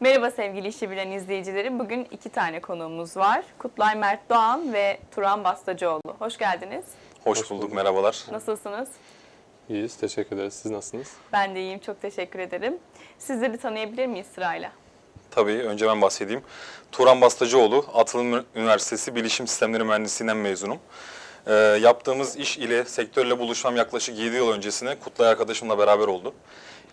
Merhaba sevgili işi bilen izleyicileri. Bugün iki tane konuğumuz var. Kutlay Mert Doğan ve Turan Bastacıoğlu. Hoş geldiniz. Hoş, bulduk, merhabalar. Nasılsınız? İyiyiz, teşekkür ederiz. Siz nasılsınız? Ben de iyiyim, çok teşekkür ederim. Sizleri tanıyabilir miyiz sırayla? Tabii önce ben bahsedeyim. Turan Bastacıoğlu, Atılım Üniversitesi Bilişim Sistemleri Mühendisliğinden mezunum. Ee, yaptığımız iş ile, sektörle buluşmam yaklaşık 7 yıl öncesine Kutlay arkadaşımla beraber oldu.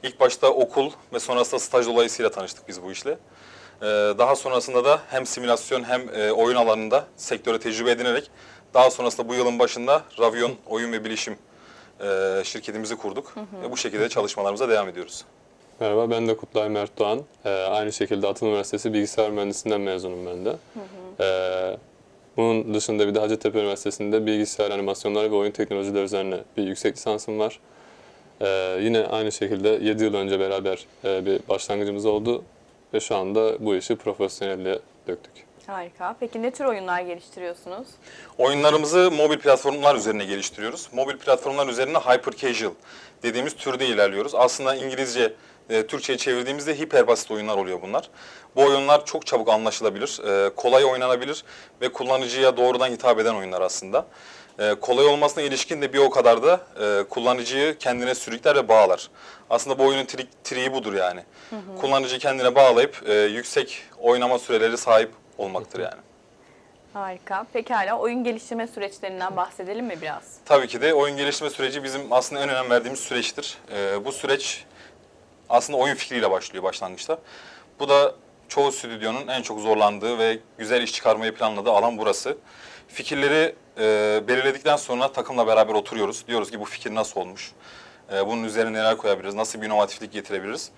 İlk başta okul ve sonrasında staj dolayısıyla tanıştık biz bu işle. Ee, daha sonrasında da hem simülasyon hem e, oyun alanında sektöre tecrübe edinerek daha sonrasında bu yılın başında Ravion Oyun ve Bilişim e, şirketimizi kurduk. Ve bu şekilde çalışmalarımıza devam ediyoruz. Merhaba, ben de Kutlay Mert Doğan. Ee, aynı şekilde Atıl Üniversitesi Bilgisayar Mühendisliğinden mezunum ben de. Ee, bunun dışında bir de Hacettepe Üniversitesi'nde bilgisayar animasyonları ve oyun teknolojileri üzerine bir yüksek lisansım var. Ee, yine aynı şekilde 7 yıl önce beraber e, bir başlangıcımız oldu ve şu anda bu işi profesyonelliğe döktük. Harika. Peki ne tür oyunlar geliştiriyorsunuz? Oyunlarımızı mobil platformlar üzerine geliştiriyoruz. Mobil platformlar üzerine hyper casual dediğimiz türde ilerliyoruz. Aslında İngilizce, e, Türkçe'ye çevirdiğimizde hiper basit oyunlar oluyor bunlar. Bu oyunlar çok çabuk anlaşılabilir, e, kolay oynanabilir ve kullanıcıya doğrudan hitap eden oyunlar aslında. E, kolay olmasına ilişkin de bir o kadar da e, kullanıcıyı kendine sürükler ve bağlar. Aslında bu oyunun tri triği budur yani. Kullanıcıyı kendine bağlayıp e, yüksek oynama süreleri sahip olmaktır yani. Harika. Pekala. Oyun geliştirme süreçlerinden bahsedelim mi biraz? Tabii ki de oyun geliştirme süreci bizim aslında en önem verdiğimiz süreçtir. Ee, bu süreç aslında oyun fikriyle başlıyor başlangıçta. Bu da çoğu stüdyonun en çok zorlandığı ve güzel iş çıkarmayı planladığı alan burası. Fikirleri e, belirledikten sonra takımla beraber oturuyoruz. Diyoruz ki bu fikir nasıl olmuş? E, bunun üzerine neler koyabiliriz? Nasıl bir inovatiflik getirebiliriz?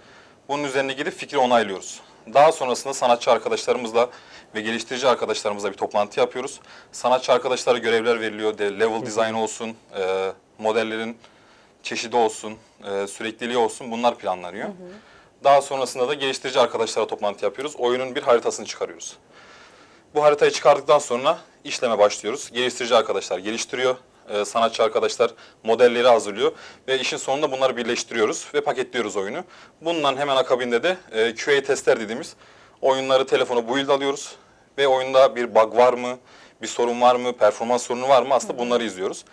Bunun üzerine gidip fikri onaylıyoruz. Daha sonrasında sanatçı arkadaşlarımızla ve geliştirici arkadaşlarımızla bir toplantı yapıyoruz. Sanatçı arkadaşlara görevler veriliyor. De, level design olsun, e, modellerin çeşidi olsun, e, sürekliliği olsun bunlar planlanıyor. Daha sonrasında da geliştirici arkadaşlara toplantı yapıyoruz. Oyunun bir haritasını çıkarıyoruz. Bu haritayı çıkardıktan sonra işleme başlıyoruz. Geliştirici arkadaşlar geliştiriyor. e, sanatçı arkadaşlar modelleri hazırlıyor ve işin sonunda bunları birleştiriyoruz ve paketliyoruz oyunu. Bundan hemen akabinde de e, QA testler dediğimiz oyunları telefona build alıyoruz ve oyunda bir bug var mı, bir sorun var mı, performans sorunu var mı aslında bunları izliyoruz.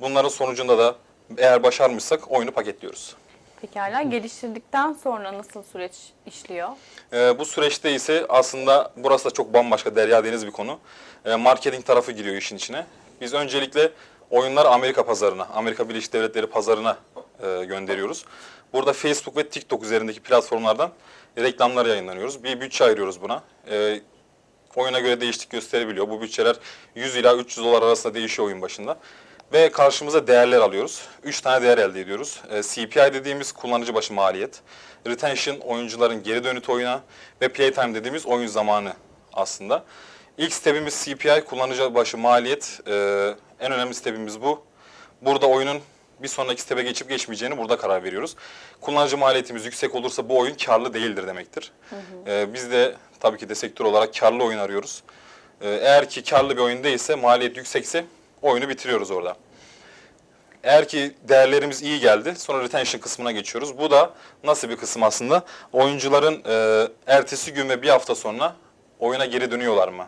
Bunların sonucunda da eğer başarmışsak oyunu paketliyoruz. Pekala. Geliştirdikten sonra nasıl süreç işliyor? Ee, bu süreçte ise aslında burası da çok bambaşka derya deniz bir konu. Ee, marketing tarafı giriyor işin içine. Biz öncelikle oyunları Amerika pazarına, Amerika Birleşik Devletleri pazarına e, gönderiyoruz. Burada Facebook ve TikTok üzerindeki platformlardan reklamlar yayınlanıyoruz. Bir bütçe ayırıyoruz buna. Ee, oyuna göre değişiklik gösterebiliyor. Bu bütçeler 100 ila 300 dolar arasında değişiyor oyun başında. Ve karşımıza değerler alıyoruz. 3 tane değer elde ediyoruz. Ee, CPI dediğimiz kullanıcı başı maliyet. Retention oyuncuların geri dönütü oyuna ve playtime dediğimiz oyun zamanı aslında. İlk stepimiz CPI kullanıcı başı maliyet. Ee, en önemli stepimiz bu. Burada oyunun bir sonraki step'e geçip geçmeyeceğini burada karar veriyoruz. Kullanıcı maliyetimiz yüksek olursa bu oyun karlı değildir demektir. Ee, biz de tabii ki de sektör olarak karlı oyun arıyoruz. Ee, eğer ki karlı bir oyun değilse, maliyet yüksekse oyunu bitiriyoruz orada. Eğer ki değerlerimiz iyi geldi, sonra retention kısmına geçiyoruz. Bu da nasıl bir kısım aslında? Oyuncuların e, ertesi gün ve bir hafta sonra oyuna geri dönüyorlar mı?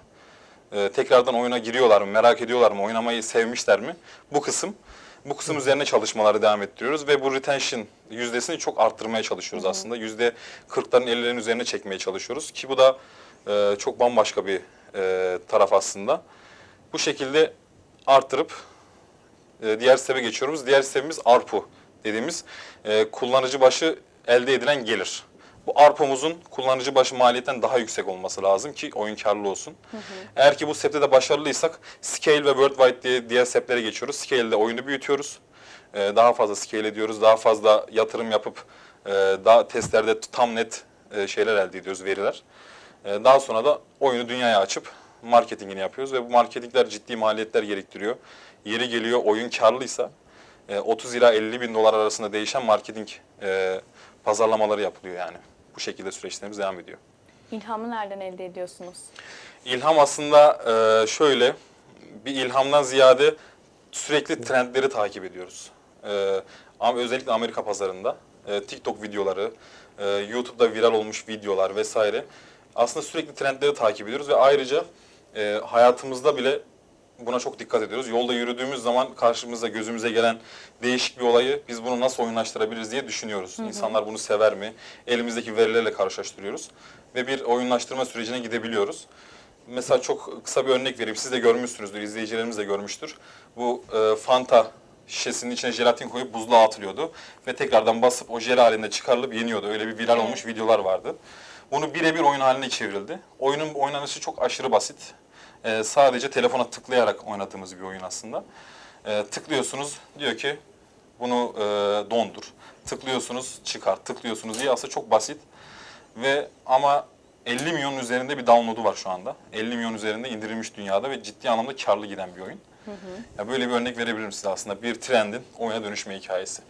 E, tekrardan oyuna giriyorlar mı? Merak ediyorlar mı? Oynamayı sevmişler mi? Bu kısım. Bu kısım üzerine çalışmaları devam ettiriyoruz ve bu retention yüzdesini çok arttırmaya çalışıyoruz aslında. Yüzde 40'ların 50'lerin üzerine çekmeye çalışıyoruz ki bu da e, çok bambaşka bir e, taraf aslında. Bu şekilde arttırıp e, diğer siteme geçiyoruz. Diğer sitemiz ARPU dediğimiz e, kullanıcı başı elde edilen gelir. Bu ARPU'muzun kullanıcı başı maliyetten daha yüksek olması lazım ki oyun karlı olsun. Eğer ki bu septe de başarılıysak Scale ve Worldwide diye diğer seplere geçiyoruz. Scale'de oyunu büyütüyoruz. E, daha fazla scale ediyoruz. Daha fazla yatırım yapıp e, daha testlerde tam net e, şeyler elde ediyoruz, veriler. E, daha sonra da oyunu dünyaya açıp marketingini yapıyoruz ve bu marketingler ciddi maliyetler gerektiriyor. Yeri geliyor oyun karlıysa e, 30 ila 50 bin dolar arasında değişen marketing e, pazarlamaları yapılıyor yani. Bu şekilde süreçlerimiz devam ediyor. İlhamı nereden elde ediyorsunuz? İlham aslında e, şöyle, bir ilhamdan ziyade sürekli trendleri takip ediyoruz. E, ama özellikle Amerika pazarında e, TikTok videoları e, YouTube'da viral olmuş videolar vesaire. Aslında sürekli trendleri takip ediyoruz ve ayrıca e, hayatımızda bile buna çok dikkat ediyoruz. Yolda yürüdüğümüz zaman karşımıza gözümüze gelen değişik bir olayı biz bunu nasıl oyunlaştırabiliriz diye düşünüyoruz. İnsanlar bunu sever mi? Elimizdeki verilerle karşılaştırıyoruz ve bir oyunlaştırma sürecine gidebiliyoruz. Mesela çok kısa bir örnek vereyim. Siz de görmüşsünüzdür, izleyicilerimiz de görmüştür. Bu e, Fanta şişesinin içine jelatin koyup buzluğa atılıyordu ve tekrardan basıp o jel halinde çıkarılıp yeniyordu. Öyle bir viral olmuş videolar vardı. Bunu birebir oyun haline çevrildi. Oyunun oynanışı çok aşırı basit. Ee, sadece telefona tıklayarak oynadığımız bir oyun aslında. Ee, tıklıyorsunuz diyor ki bunu e, dondur. Tıklıyorsunuz çıkar. Tıklıyorsunuz diye aslında çok basit. Ve ama 50 milyon üzerinde bir download'u var şu anda. 50 milyon üzerinde indirilmiş dünyada ve ciddi anlamda karlı giden bir oyun. Ya böyle bir örnek verebilirim size aslında. Bir trendin oyuna dönüşme hikayesi.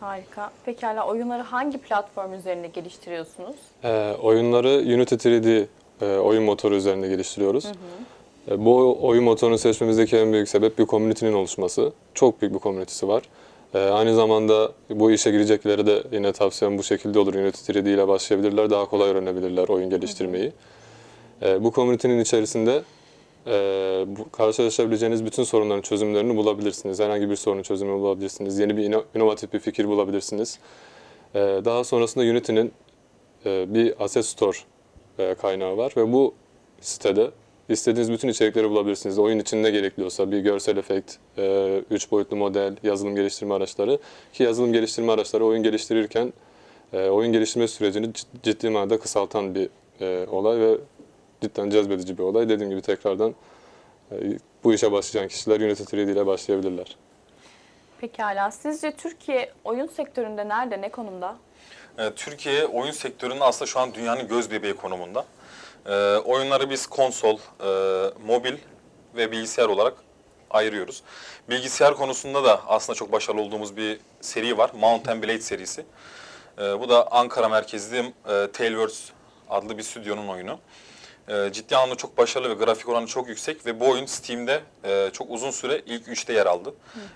Harika. Pekala oyunları hangi platform üzerinde geliştiriyorsunuz? Ee, oyunları Unity 3D e, oyun motoru üzerinde geliştiriyoruz. E, bu oyun motorunu seçmemizdeki en büyük sebep bir community'nin oluşması. Çok büyük bir community'si var. E, aynı zamanda bu işe girecekleri de yine tavsiyem bu şekilde olur. Unity 3D ile başlayabilirler, daha kolay öğrenebilirler oyun geliştirmeyi. E, bu community'nin içerisinde e, bu, karşılaşabileceğiniz bütün sorunların çözümlerini bulabilirsiniz. Herhangi bir sorunun çözümünü bulabilirsiniz. Yeni bir ino- inovatif bir fikir bulabilirsiniz. E, daha sonrasında Unity'nin e, bir asset store e, kaynağı var ve bu sitede istediğiniz bütün içerikleri bulabilirsiniz. Oyun için ne gerekiyorsa bir görsel efekt, e, üç boyutlu model, yazılım geliştirme araçları ki yazılım geliştirme araçları oyun geliştirirken e, oyun geliştirme sürecini cid- ciddi manada kısaltan bir e, olay ve cidden cezbedici bir olay. Dediğim gibi tekrardan e, bu işe başlayan kişiler Unity 3D ile başlayabilirler. Pekala sizce Türkiye oyun sektöründe nerede, ne konumda? Türkiye oyun sektöründe aslında şu an dünyanın göz bebeği konumunda. Ee, oyunları biz konsol, e, mobil ve bilgisayar olarak ayırıyoruz. Bilgisayar konusunda da aslında çok başarılı olduğumuz bir seri var. Mountain Blade serisi. Ee, bu da Ankara merkezli e, Tailwords adlı bir stüdyonun oyunu. Ee, ciddi anlamda çok başarılı ve grafik oranı çok yüksek ve bu oyun Steam'de e, çok uzun süre ilk üçte yer aldı.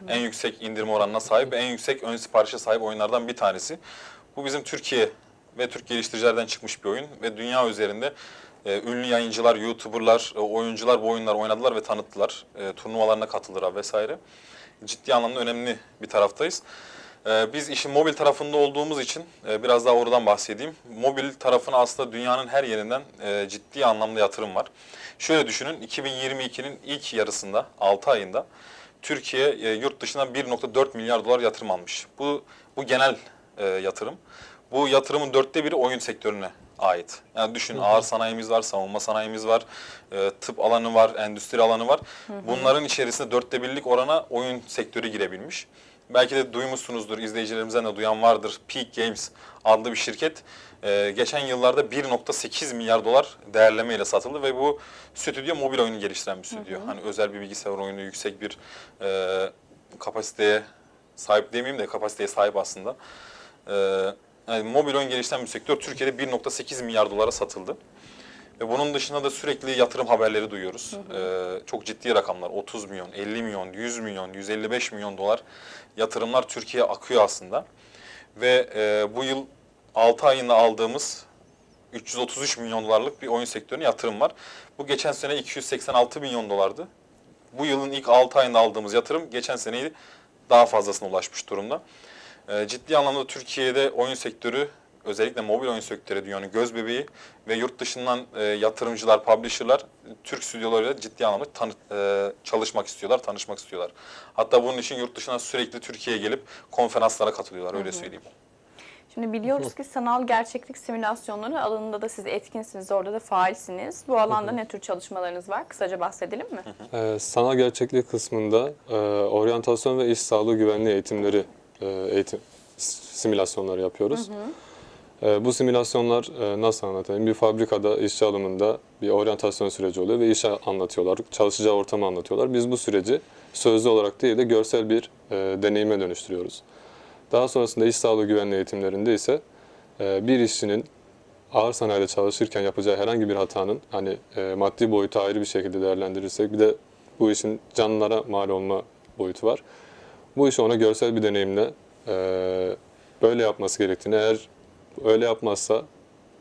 En yüksek indirme oranına sahip ve en yüksek ön siparişe sahip oyunlardan bir tanesi. Bu bizim Türkiye ve Türk geliştiricilerden çıkmış bir oyun ve dünya üzerinde e, ünlü yayıncılar, YouTuber'lar, e, oyuncular bu oyunları oynadılar ve tanıttılar. E, turnuvalarına katıldılar vesaire. Ciddi anlamda önemli bir taraftayız. E, biz işin mobil tarafında olduğumuz için e, biraz daha oradan bahsedeyim. Mobil tarafına aslında dünyanın her yerinden e, ciddi anlamda yatırım var. Şöyle düşünün, 2022'nin ilk yarısında, 6 ayında Türkiye e, yurt dışına 1.4 milyar dolar yatırım almış. Bu bu genel e, yatırım. Bu yatırımın dörtte biri oyun sektörüne ait. Yani düşün ağır sanayimiz var, savunma sanayimiz var, e, tıp alanı var, endüstri alanı var. Bunların içerisinde dörtte birlik orana oyun sektörü girebilmiş. Belki de duymuşsunuzdur, izleyicilerimizden de duyan vardır. Peak Games adlı bir şirket e, geçen yıllarda 1.8 milyar dolar değerlemeyle satıldı ve bu stüdyo mobil oyunu geliştiren bir stüdyo. Hani özel bir bilgisayar oyunu, yüksek bir e, kapasiteye sahip demeyeyim de kapasiteye sahip aslında. Ee, yani mobil oyun geliştiren bir sektör Türkiye'de 1.8 milyar dolara satıldı. Ve bunun dışında da sürekli yatırım haberleri duyuyoruz. Ee, çok ciddi rakamlar 30 milyon, 50 milyon, 100 milyon, 155 milyon dolar yatırımlar Türkiye'ye akıyor aslında. Ve e, bu yıl 6 ayında aldığımız 333 milyon dolarlık bir oyun sektörüne yatırım var. Bu geçen sene 286 milyon dolardı. Bu yılın ilk 6 ayında aldığımız yatırım geçen seneyi daha fazlasına ulaşmış durumda. Ee, ciddi anlamda Türkiye'de oyun sektörü özellikle mobil oyun sektörü dünyanın göz bebeği ve yurt dışından e, yatırımcılar, publisher'lar Türk stüdyolarıyla ciddi anlamda tanı- e, çalışmak istiyorlar, tanışmak istiyorlar. Hatta bunun için yurt dışından sürekli Türkiye'ye gelip konferanslara katılıyorlar öyle söyleyeyim. Şimdi biliyoruz ki sanal gerçeklik simülasyonları alanında da siz etkinsiniz, orada da faalsiniz. Bu alanda ne tür çalışmalarınız var? Kısaca bahsedelim mi? Ee, sanal gerçeklik kısmında e, oryantasyon ve iş sağlığı güvenliği eğitimleri, e, eğitim s- simülasyonları yapıyoruz. E, bu simülasyonlar e, nasıl anlatayım? Bir fabrikada işçi alımında bir oryantasyon süreci oluyor ve işe anlatıyorlar, çalışacağı ortamı anlatıyorlar. Biz bu süreci sözlü olarak değil de görsel bir e, deneyime dönüştürüyoruz. Daha sonrasında iş sağlığı güvenliği eğitimlerinde ise e, bir işçinin ağır sanayide çalışırken yapacağı herhangi bir hatanın hani e, maddi boyutu ayrı bir şekilde değerlendirirsek bir de bu işin canlılara mal olma boyutu var. Bu işi ona görsel bir deneyimle e, böyle yapması gerektiğini eğer öyle yapmazsa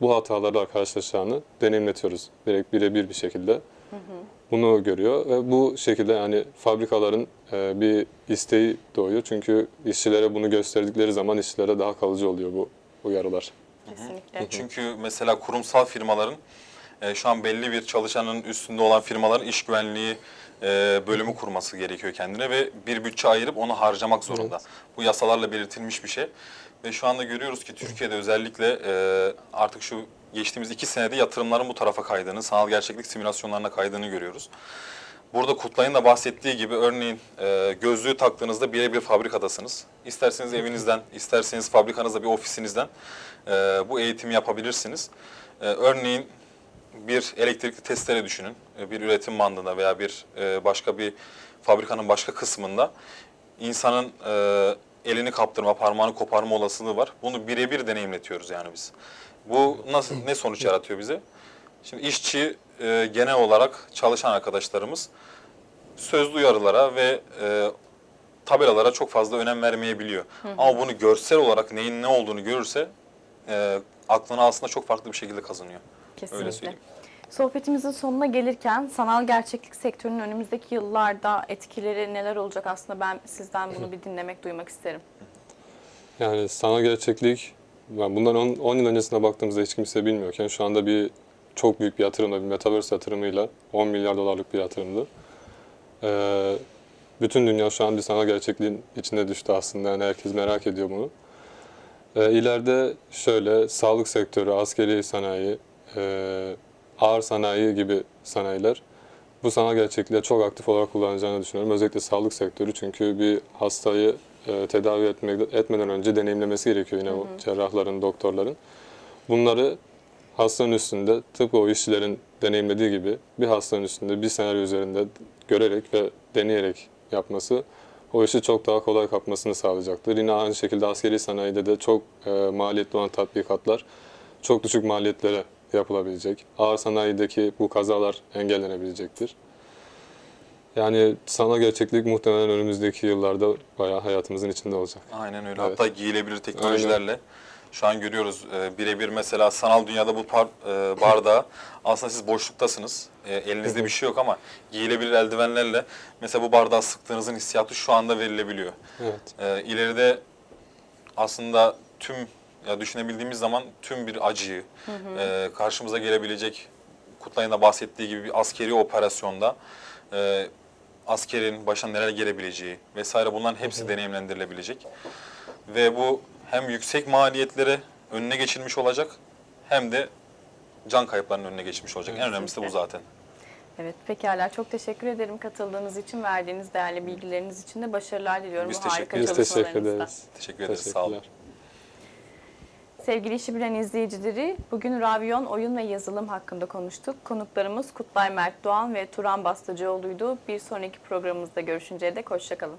bu hatalarla karşılaşacağını deneyimletiyoruz. Direkt birebir bir şekilde. Bunu görüyor ve bu şekilde yani fabrikaların e, bir isteği doğuyor. Çünkü işçilere bunu gösterdikleri zaman işçilere daha kalıcı oluyor bu uyarılar. Kesinlikle. Çünkü mesela kurumsal firmaların e, şu an belli bir çalışanın üstünde olan firmaların iş güvenliği e, bölümü kurması gerekiyor kendine ve bir bütçe ayırıp onu harcamak zorunda. Bu yasalarla belirtilmiş bir şey. Ve şu anda görüyoruz ki Türkiye'de özellikle e, artık şu geçtiğimiz iki senede yatırımların bu tarafa kaydığını, sanal gerçeklik simülasyonlarına kaydığını görüyoruz. Burada Kutlay'ın da bahsettiği gibi örneğin e, gözlüğü taktığınızda birebir fabrikadasınız. İsterseniz evinizden, isterseniz fabrikanızda bir ofisinizden e, bu eğitimi yapabilirsiniz. E, örneğin bir elektrikli testere düşünün. E, bir üretim bandında veya bir e, başka bir fabrikanın başka kısmında insanın e, elini kaptırma, parmağını koparma olasılığı var. Bunu birebir deneyimletiyoruz yani biz. Bu nasıl ne sonuç yaratıyor bize? Şimdi işçi e, genel olarak çalışan arkadaşlarımız sözlü uyarılara ve e, tabelalara çok fazla önem vermeyebiliyor. Ama bunu görsel olarak neyin ne olduğunu görürse e, aklına aslında çok farklı bir şekilde kazanıyor. Kesinlikle. söyleyeyim. Sohbetimizin sonuna gelirken sanal gerçeklik sektörünün önümüzdeki yıllarda etkileri neler olacak aslında ben sizden bunu bir dinlemek, duymak isterim. Yani sanal gerçeklik, yani bundan 10, 10 yıl öncesine baktığımızda hiç kimse bilmiyorken şu anda bir çok büyük bir yatırımla, bir metaverse yatırımıyla 10 milyar dolarlık bir yatırımdı. Ee, bütün dünya şu an bir sanal gerçekliğin içine düştü aslında. Yani herkes merak ediyor bunu. Ee, ileride şöyle sağlık sektörü, askeri sanayi, e, ağır sanayi gibi sanayiler bu sanal gerçekliğe çok aktif olarak kullanacağını düşünüyorum. Özellikle sağlık sektörü çünkü bir hastayı e, tedavi etmek, etmeden önce deneyimlemesi gerekiyor yine o cerrahların, doktorların. Bunları hastanın üstünde tıpkı o işçilerin deneyimlediği gibi bir hastanın üstünde bir senaryo üzerinde görerek ve deneyerek yapması o işi çok daha kolay kapmasını sağlayacaktır. Yine aynı şekilde askeri sanayide de çok e, maliyetli olan tatbikatlar çok düşük maliyetlere yapılabilecek. Ağır sanayideki bu kazalar engellenebilecektir. Yani sanal gerçeklik muhtemelen önümüzdeki yıllarda bayağı hayatımızın içinde olacak. Aynen öyle. Evet. Hatta giyilebilir teknolojilerle şu an görüyoruz e, birebir mesela sanal dünyada bu par, e, bardağı aslında siz boşluktasınız. E, elinizde bir şey yok ama giyilebilir eldivenlerle mesela bu bardağı sıktığınızın hissiyatı şu anda verilebiliyor. Evet. E, ileride aslında tüm ya düşünebildiğimiz zaman tüm bir acıyı e, karşımıza gelebilecek Kutlay'ın da bahsettiği gibi bir askeri operasyonda e, askerin başına neler gelebileceği vesaire bunların hepsi deneyimlendirilebilecek. Ve bu hem yüksek maliyetlere önüne geçilmiş olacak hem de can kayıplarının önüne geçmiş olacak. En önemlisi de bu Kesinlikle. zaten. Evet pekala çok teşekkür ederim katıldığınız için, verdiğiniz değerli bilgileriniz için de başarılar diliyorum Biz bu teşekkür harika Biz ederiz. teşekkür ederiz. Teşekkür ederiz. Sağ olun. Sevgili işi bilen izleyicileri, bugün Ravyon oyun ve yazılım hakkında konuştuk. Konuklarımız Kutlay Mert Doğan ve Turan Bastacıoğlu'ydu. Bir sonraki programımızda görüşünceye dek hoşçakalın.